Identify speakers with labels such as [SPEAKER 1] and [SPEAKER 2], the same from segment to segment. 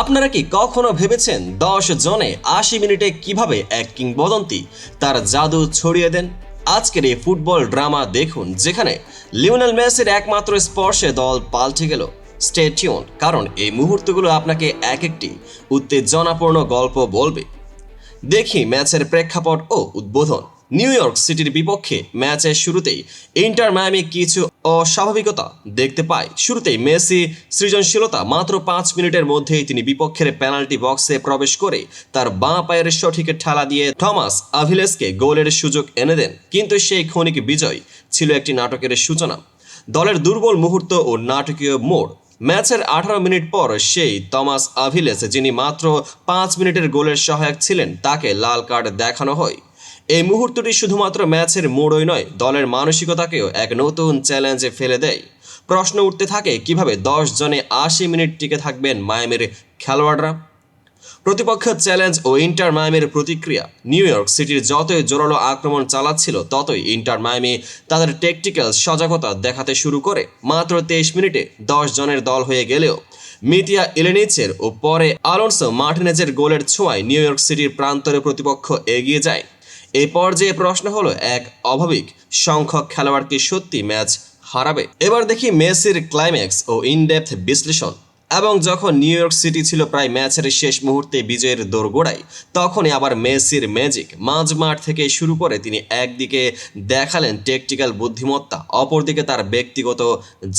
[SPEAKER 1] আপনারা কি কখনো ভেবেছেন দশ জনে আশি মিনিটে কীভাবে এক কিংবদন্তি তার জাদু ছড়িয়ে দেন? আজকের এই ফুটবল ড্রামা দেখুন, যেখানে লিওনেল মেসির একমাত্র স্পর্শে দল পাল্টে গেল। স্টে টিউন কারণ এই মুহূর্তগুলো আপনাকে এক একটি উত্তেজনাপূর্ণ গল্প বলবে। দেখি ম্যাচের প্রেক্ষাপট ও উদ্বোধন। নিউ ইয়র্ক সিটির বিপক্ষে ম্যাচের শুরুতেই ইন্টার মায়ামি কিছু অস্বাভাবিকতা দেখতে পায়। শুরুতেই মেসি সৃজনশীলতা মাত্র পাঁচ মিনিটের মধ্যেই তিনি বিপক্ষের পেনাল্টি বক্সে প্রবেশ করে তার বাঁ পায়ের সঠিক ঠেলা দিয়ে থমাস আভিলেসকে গোলের সুযোগ এনে দেন। কিন্তু সেই ক্ষণিক বিজয় ছিল একটি নাটকের সূচনা। দলের দুর্বল মুহূর্ত ও নাটকীয় মোড়। ম্যাচের আঠারো মিনিট পর সেই তমাস আভিলেস, যিনি মাত্র পাঁচ মিনিটের গোলের সহায়ক ছিলেন, তাকে লাল কার্ড দেখানো হয়। এই মুহূর্তটি শুধুমাত্র ম্যাচের মোড়ই নয়, দলের মানসিকতাকেও এক নতুন চ্যালেঞ্জে ফেলে দেয়। প্রশ্ন উঠতে থাকে, কীভাবে দশ জনে আশি মিনিট টিকে থাকবেন মায়ামির খেলোয়াড়রা? প্রতিপক্ষ চ্যালেঞ্জ ও ইন্টার মায়ামির প্রতিক্রিয়া। নিউ ইয়র্ক সিটির যতই জোরালো আক্রমণ চালাচ্ছিল, ততই ইন্টার মায়ামি তাদের টেকটিক্যাল সজাগতা দেখাতে শুরু করে। মাত্র তেইশ মিনিটে দশ জনের দল হয়ে গেলেও মিতিয়া ইলেনিচের ও পরে আলোনসো মার্টিনেজের গোলের ছোঁয়ায় নিউ ইয়র্ক সিটির প্রান্তরে প্রতিপক্ষ এগিয়ে যায়। এই পর্যায়ে প্রশ্ন হলো, এক অভাবিক সংখ্যক খেলোয়াড় কি সত্যি ম্যাচ হারাবে? এবার দেখি মেসির ক্লাইম্যাক্স ও ইনডেপথ বিশ্লেষণ। এবং যখন নিউ ইয়র্ক সিটি ছিল প্রায় ম্যাচের শেষ মুহূর্তে বিজয়ের দোরগোড়ায়, তখনই আবার মেসির ম্যাজিক মাঝ মাঠ থেকে শুরু করে তিনি একদিকে দেখালেন টেকটিক্যাল বুদ্ধিমত্তা, অপরদিকে তার ব্যক্তিগত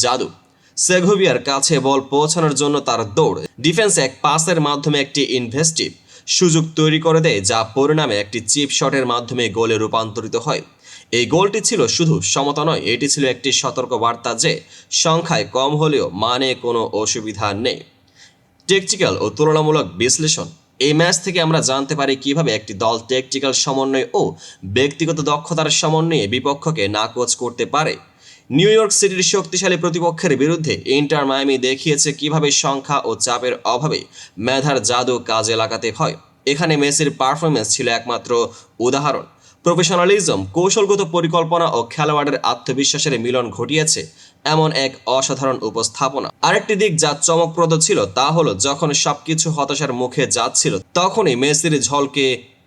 [SPEAKER 1] জাদু। সেগোভিয়ার কাছে বল পৌঁছানোর জন্য তার দৌড়। ডিফেন্স এক পাসের মাধ্যমে একটি ইনভেস্টিভ সুযোগ তৈরি করে দেয়, যা পরিণামে একটি চিপ শটের মাধ্যমে গোলে রূপান্তরিত হয়। এই গোলটি ছিল শুধু সমতা নয়, এটি ছিল একটি সতর্ক বার্তা যে সংখ্যায় কম হলেও মানে কোনো অসুবিধা নেই। টেকটিক্যাল ও তুলনামূলক বিশ্লেষণ। এই ম্যাচ থেকে আমরা জানতে পারি কীভাবে একটি দল টেকটিক্যাল সমন্বয় ও ব্যক্তিগত দক্ষতার সমন্বয়ে বিপক্ষকে নাকচ করতে পারে। নিউ ইয়র্ক সিটির শক্তিশালী প্রতিপক্ষের বিরুদ্ধে ইন্টার মায়ামি দেখিয়েছে কীভাবে সংখ্যা ও চাপের অভাবে মেধার জাদু কাজে লাগাতে হয় এখানে মেসির পারফরমেন্স ছিল একমাত্র উদাহরণ। প্রফেশনালিজম, কৌশলগত পরিকল্পনা ও খেলোয়াড়ের আত্মবিশ্বাসের মিলন ঘটিয়েছে এমন এক অসাধারণ উপস্থাপনা। আরেকটি দিক যা চমকপ্রদ ছিল তা হলো যখন সবকিছু হতাশার মুখে যাচ্ছিল, তখনই মেসির ঝলকে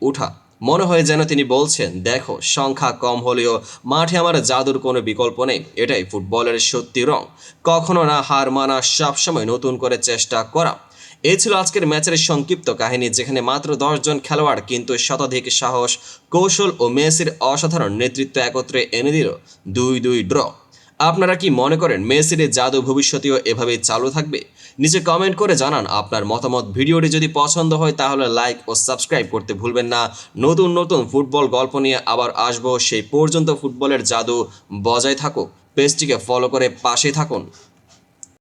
[SPEAKER 1] উঠা। মনে হয় যেন তিনি বলছেন, দেখো, সংখ্যা কম হলেও মাঠে আমার জাদুর কোনো বিকল্প নেই। এটাই ফুটবলের সত্যি রং। কখনো না হার মানা সবসময় নতুন করে চেষ্টা করা। এই ছিল আজকের ম্যাচের সংক্ষিপ্ত কাহিনী, যেখানে মাত্র দশজন খেলোয়াড় কিন্তু শতাধিক সাহস, কৌশল ও মেসির অসাধারণ নেতৃত্ব একত্রে এনে দিল দুই দুই ড্র। আপনারা কি মনে করেন মেসির জাদু ভবিষ্যতেও এভাবেই চালু থাকবে? নিচে কমেন্ট করে জানান আপনার মতামত। ভিডিওটি যদি পছন্দ হয় তাহলে লাইক ও সাবস্ক্রাইব করতে ভুলবেন না। নতুন নতুন ফুটবল গল্প নিয়ে আবার আসব। সেই পর্যন্ত ফুটবলের জাদু বজায় থাকুক। পেজটিকে ফলো করে পাশে থাকুন।